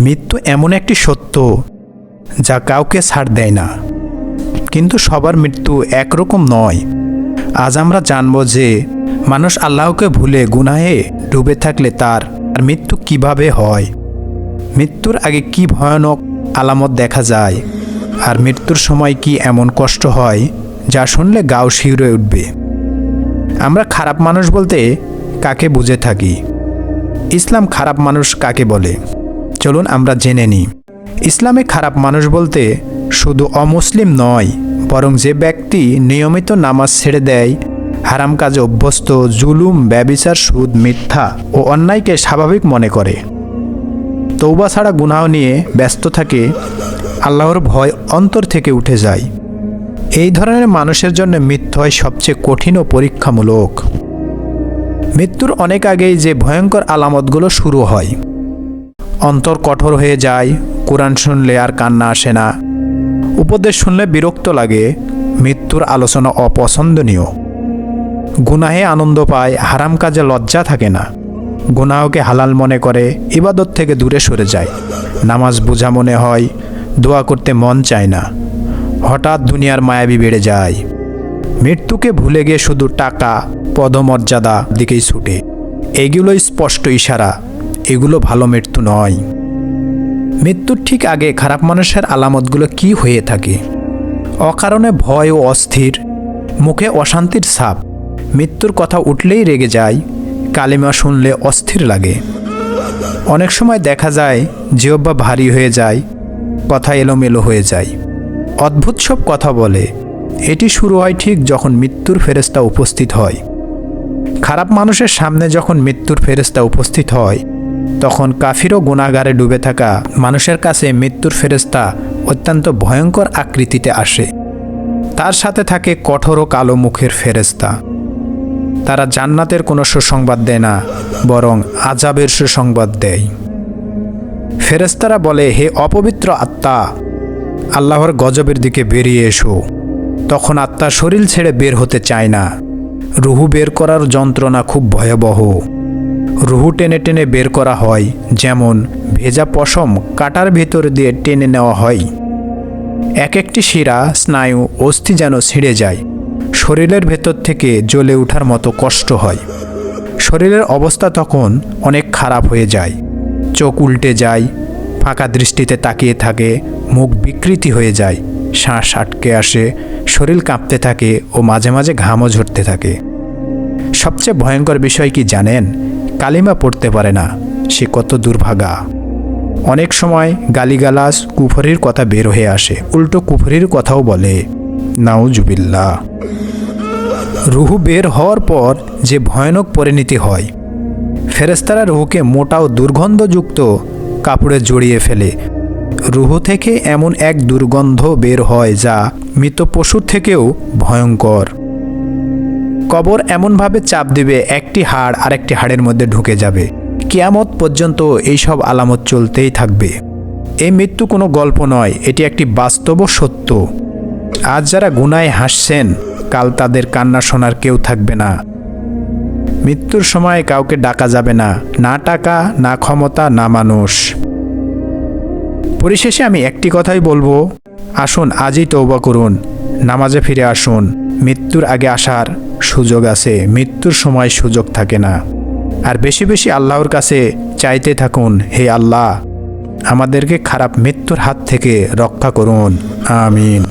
মৃত্যু এমন একটি সত্য যা কাউকে ছাড় দেয় না। কিন্তু সবার মৃত্যু একরকম নয়। আজ আমরা জানব যে মানুষ আল্লাহকে ভুলে গুনাহে ডুবে থাকলে তার আর মৃত্যু কীভাবে হয়। মৃত্যুর আগে কি ভয়ানক আলামত দেখা যায় আর মৃত্যুর সময় কি এমন কষ্ট হয় যা শুনলে গাও শিউরে উঠবে। আমরা খারাপ মানুষ বলতে কাকে বুঝে থাকি? ইসলাম খারাপ মানুষ কাকে বলে? চলুন আমরা জেনে নিই। ইসলামে খারাপ মানুষ বলতে শুধু অমুসলিম নয়, বরং যে ব্যক্তি নিয়মিত নামাজ ছেড়ে দেয়, হারাম কাজে অভ্যস্ত, জুলুম, ব্যবিচার, সুদ, মিথ্যা ও অন্যায়কে স্বাভাবিক মনে করে। তৌবা ছাড়া গুনাহ নিয়ে ব্যস্ত থাকে, আল্লাহর ভয় অন্তর থেকে উঠে যায়। এই ধরনের মানুষের জন্য মৃত্যু হয় সবচেয়ে কঠিন ও পরীক্ষামূলক। মৃত্যুর অনেক আগেই যে ভয়ঙ্কর আলামতগুলো শুরু হয়। অন্তর কঠোর হয়ে যায়, কোরআন শুনলে আর কান্না আসে না। উপদেশ শুনলে বিরক্ত লাগে, মৃত্যুর আলোচনা অপছন্দনীয়। গুনাহে আনন্দ পায়, হারাম কাজে লজ্জা থাকে না। গুনাহকে হালাল মনে করে, ইবাদত থেকে দূরে সরে যায়। নামাজ বোঝা মনে হয়, দোয়া করতে মন চায় না। হঠাৎ দুনিয়ার মায়াবী বেড়ে যায়। মৃত্যুকে ভুলে গিয়ে শুধু টাকা, পদমর্যাদা দিকেই ছুটে। এগুলোই স্পষ্ট ইশারা। এগুলো ভালো মৃত্যু নয়। মৃত্যুর ঠিক আগে খারাপ মানুষের আলামতগুলো কি হয়ে থাকে? অকারণে ভয় ও অস্থির, মুখে অশান্তির ছাপ, মৃত্যুর কথা উঠলেই রেগে যায়, কালিমা শুনলে অস্থির লাগে। অনেক সময় দেখা যায়, জিহ্বা ভারী হয়ে যায়, কথা এলোমেলো হয়ে যায়। অদ্ভুত সব কথা বলে। এটি শুরু হয় ঠিক যখন মৃত্যুর ফেরেস্তা উপস্থিত হয়। খারাপ মানুষের সামনে যখন মৃত্যুর ফেরেস্তা উপস্থিত হয় তখন কাফির ও গুণাগারে ডুবে থাকা মানুষের কাছে মৃত্যুর ফেরেস্তা অত্যন্ত ভয়ঙ্কর আকৃতিতে আসে। তার সাথে থাকে কঠোর ও কালো মুখের ফেরেস্তা তারা জান্নাতের কোনো সুসংবাদ দেয় না, বরং আজাবের সুসংবাদ দেয়। ফেরেস্তারা বলে, হে অপবিত্র আত্মা, আল্লাহর গজবের দিকে বেরিয়ে এসো। তখন আত্মা শরীর ছেড়ে বের হতে চায় না। রুহু বের করার যন্ত্রণা খুব ভয়াবহ। রুহু টেনে টেনে বের করা হয়, যেমন ভেজা পশম কাটার ভেতর দিয়ে টেনে নেওয়া হয়। এক একটি শিরা, স্নায়ু, অস্থি যেন ছিঁড়ে যায়। শরীরের ভেতর থেকে জ্বলে ওঠার মতো কষ্ট হয়। শরীরের অবস্থা তখন অনেক খারাপ হয়ে যায়। চোখ উল্টে যায়, ফাঁকা দৃষ্টিতে তাকিয়ে থাকে, মুখ বিকৃতি হয়ে যায়, শ্বাস আটকে আসে, শরীর কাঁপতে থাকে ও মাঝে মাঝে ঘামও ঝরতে থাকে। সবচেয়ে ভয়ঙ্কর বিষয় কি জানেন? কালিমা পড়তে পারে না, সে কত দুর্ভাগা। অনেক সময় গালিগালাস কুফরির কথা বের হয়ে আসে, উল্টো কুফরির কথাও বলে নাউজুবিল্লা রুহু বের হওয়ার পর যে ভয়ানক পরিণতি হয় ফেরেস্তারা রুহুকে মোটা ও দুর্গন্ধযুক্ত কাপড়ে জড়িয়ে ফেলে। রুহু থেকে এমন এক দুর্গন্ধ বের হয় যা মৃত পশুর থেকেও ভয়ঙ্কর। কবর এমনভাবে চাপ দেবে একটি হাড় আরেকটি হাড়ের মধ্যে ঢুকে যাবে। কিয়ামত পর্যন্ত এইসব আলামত চলতেই থাকবে। এই মৃত্যু কোনো গল্প নয়, এটি একটি বাস্তব সত্য। আজ যারা গুনায় হাসছেন, কাল তাদের কান্না শোনার কেউ থাকবে না। মৃত্যুর সময় কাউকে ডাকা যাবে না না টাকা, না ক্ষমতা, না মানুষ। পরিশেষে আমি একটি কথাই বলব, আসুন আজই তৌবা করুন। নামাজে ফিরে আসুন। মৃত্যুর আগে আসার সুযোগ আছে। মৃত্যুর সময় সুযোগ থাকে না। আর বেশি বেশি আল্লাহর কাছে চাইতে থাকুন, হে আল্লাহ, আমাদেরকে খারাপ মৃত্যুর হাত থেকে রক্ষা করুন। আমিন।